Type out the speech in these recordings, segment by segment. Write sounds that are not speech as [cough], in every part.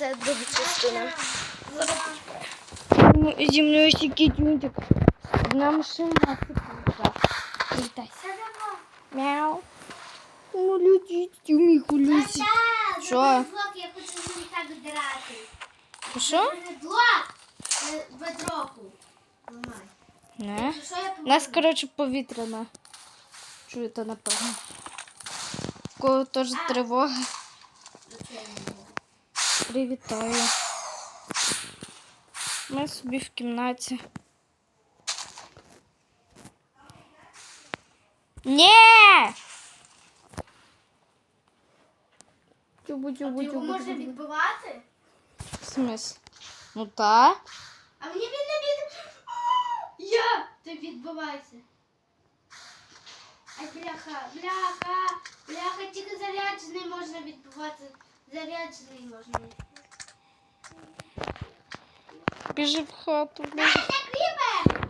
Це друга частина. Ну, Зі мною сікий тюнтик. Одна машина. Літай. Мяу. Ну, летіть, мій кулюсі. Що? Я хочу з ним так драти. Що? Блок е. Ламай. Не. У нас, коротше, повітряна. Чуєте, напевно. В Кого теж тривога. Привітаю. Ми собі в кімнаті. Ні! Чубу, чубу, Його можна відбивати? В смислі? Ну та. А мені він не від... [gasps] Я! Ти відбивайся. Ай, бляха, бляха, бляха, тільки заряджений можна відбивати. Заряджений можна. Біжи в хату, Ай, біжи. це кріпер!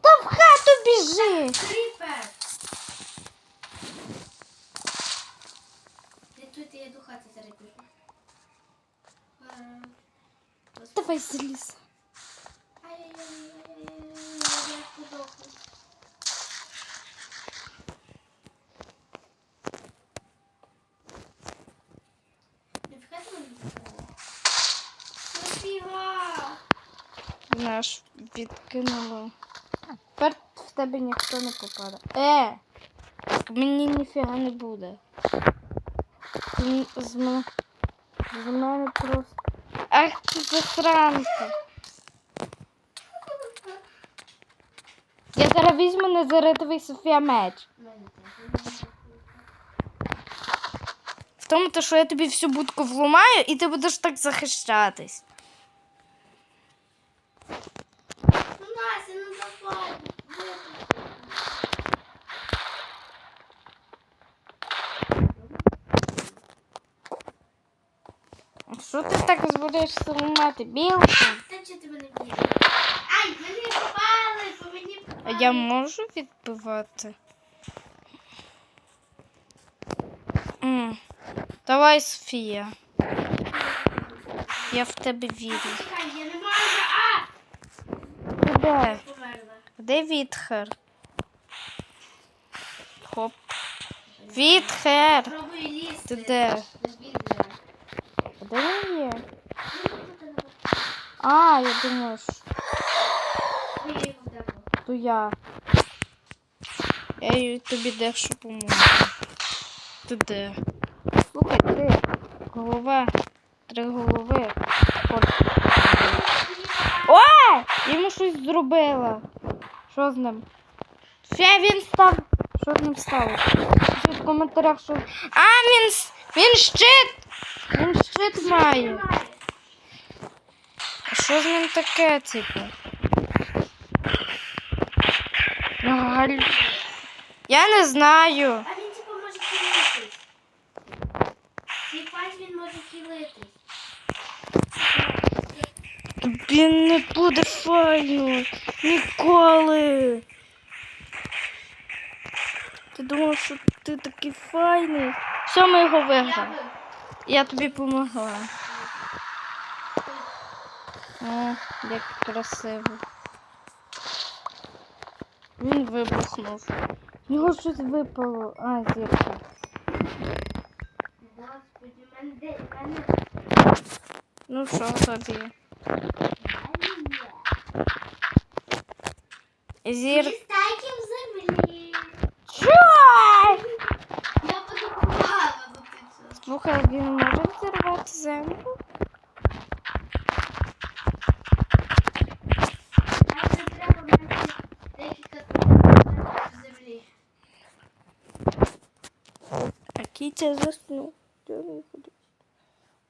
Та в хату біжи! Кріпер! Рятуйте, я до хати зараз біжу. Е, Давай заліз. Наш відкинуло. Тепер в тебе ніхто не попаде. Е! Мені ніфіга не буде. З, мене, з мене просто. Ах ти засранка. Я зараз візьму незаритовий Софія меч. В тому, то, що я тобі всю будку вломаю, і ти будеш так захищатись. Ну, Настя, ну давай. Що ти так збираєшся ламати? Білку? Та чого ти мене б'єш? Ай, мене попали, по мені А попали. я можу відбивати? М. Давай, Софія. Я в тебе вірю. Чекай, я не можу. А! Де? Померла. Де Вітхер? Хоп. Вітхер! Пробую лізти. Ти де? Де він є? А, я думаю, що то я. Я тобі дещо поможу. Ти де? Слухай, ти. Голова. Три голови. Ой! Йому щось зробила. Що з ним? Фе, він став. Що з ним сталося? В коментарях, що. А, він, він щит! Він щит має. А що з ним таке, типу? Галь... Я не знаю. А він типу може хилитись. Цей він може хилитись. Тобі не буде файно. Ніколи. Ти думав, що ти такий файний. Все, ми його виграли. Я тобі допомогла. О, як красиво. Він вибухнув. В нього щось випало. А, зірка. Ну що тобі? Зір. Лістайки в землі. Що? Я подумала, ну ти що. Слухай, він може взірвати землю? А кітя заснув. Де він ходить?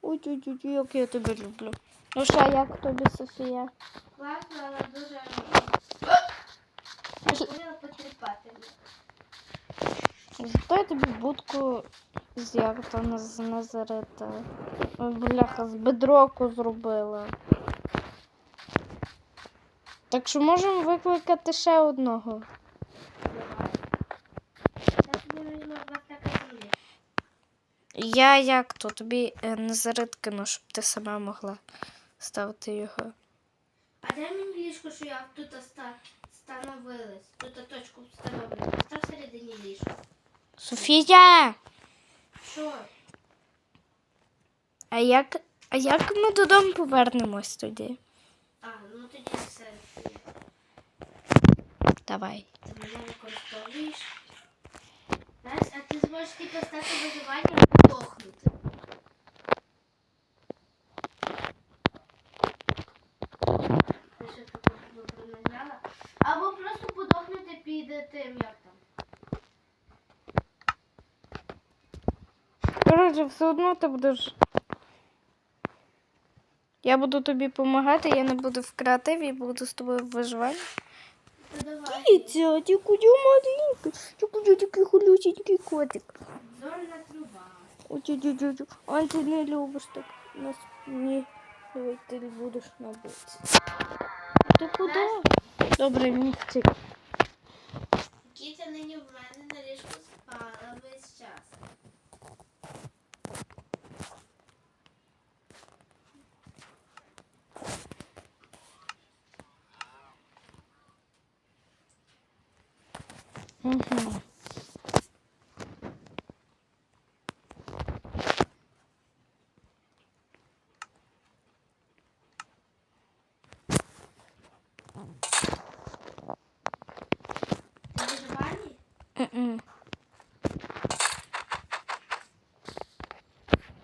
Ой, ой, ой, ой, як я тебе люблю. Ну що, як тобі, Софія? Класно, але дуже... Потріпати. Зато я тобі будку як там з Назарета. Бляха, з бедроку зробила. Так що можемо викликати ще одного. Я як то тобі е, Назарит кину, щоб ти сама могла ставити його. А дай мені ліжко, що я тут встановилась. Тут точку встановлю. Постав всередині ліжко. Софія! Що? А як, а як ми додому повернемось тоді? А, ну тоді все. Давай. Ти мене використовуєш. Знаєш, а ти зможеш типу стати виживанням і подохнути. Ти що таке добре наняла? Або просто подохнути під тим, як там. Коротше, все одно ти будеш. Я буду тобі допомагати, я не буду в креативі, буду з тобою в виживанні. То давай. Дитя, ти куди маленький? Ти куди такий холюсенький котик? Зорна труба. Ой, тю, тю, тю, тю. Ой, ти не любиш так. Нас ні. Ой, ти будеш на боці. Ти куди? Добре, місцик. Кітя нині в мене на ліжку спала весь час. Угу. Ти в виживанні? М-м.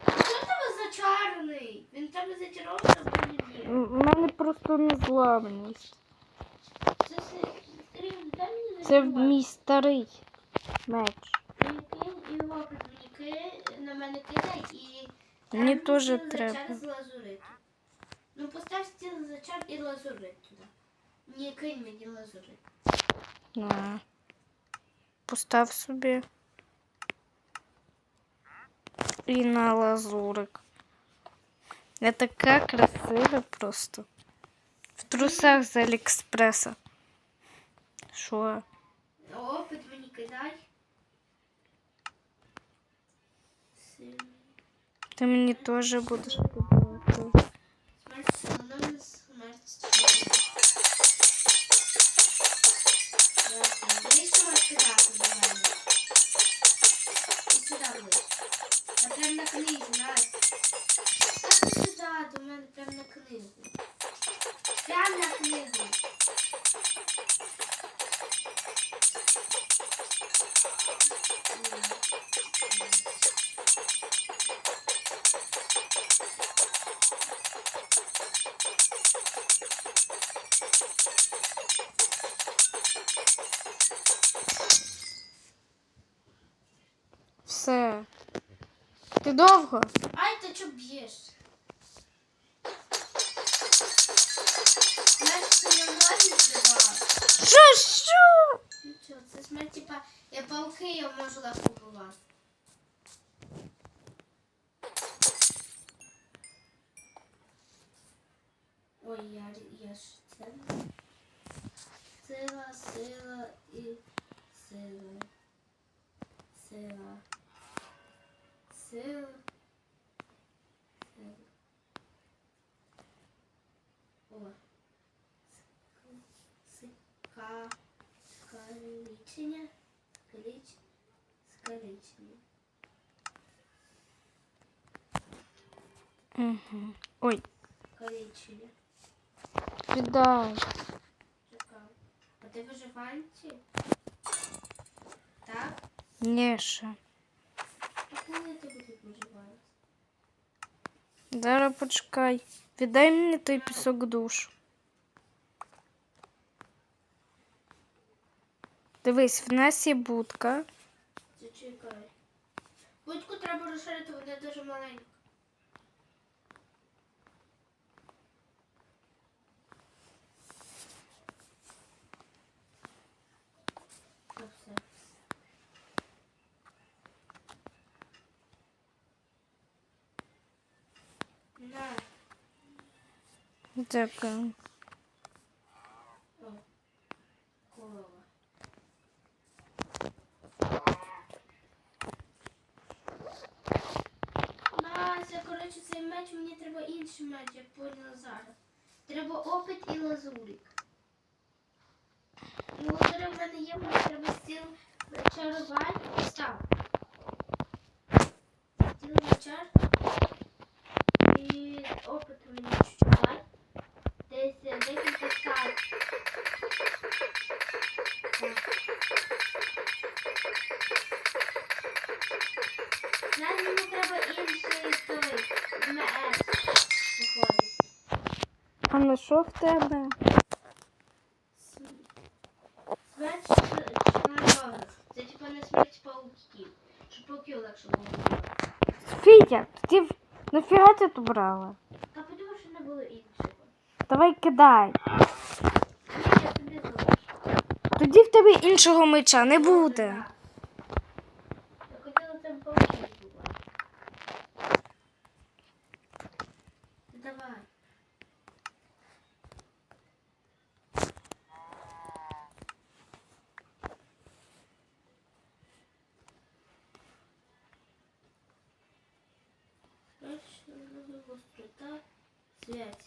Що в тебе зачарений? Він в тебе зачарований або ні? У мене просто незламність. Це зачарувати. мій старий меч. Він кинь і його під мені ки- на мене кидай і... Мені там теж стіл треба. зачар з лазуриту. Ну постав стіл зачар і лазурит туди. Ні, кинь мені лазурит. На. Постав собі. І на лазурик. Я така красива просто. В трусах з Аліекспреса. Що? О, під мені кидай. Сильний. Ти мені теж будеш подавати. Смерть силна, смерть сильна. Ясно. Вийшов розкидати до мене. І сюди ближче. А прям на книзі, раз. Так сюди, до мене прям на книгу. Прям на книгу. Все. Ти довго? Ай, ти чого б'єш? Смерть сильна ноги збивала. Що, що? Що, це смерть, типа, я пауки я можу легко вбивати. Ой, я, я ж це. Сила, сила і сила. Сила. Сила. Сила. О. Ска. Скалічення. Скаліч. Скалічення. Угу. Ой, Скалічення. віддай. Чекав. А ти виживанці? Так? Ні, ще. Зараз почекай. Віддай мені той пісок душ. Дивись, в нас є будка. Зачекай. Будку треба розширити, вона дуже маленька. Дякую. Мася, коротше, цей меч, мені треба інший меч, я поняла зараз. Треба опит і лазурик. Ну, Лазури в мене є, мені треба стіл чарувань. Став. Стіл чар. Декілька став. Нам йому треба інший той МС виходить. А на що в тебе? Смерть чорнорога. Це типа не смерть пауків. Щоб пауків легше було. тоді в- нафіга ти тут брала? Та подумав, що не було іншого. Давай кидай. Тоді в тебе іншого меча не буде. Вбивати. Давай. Связь.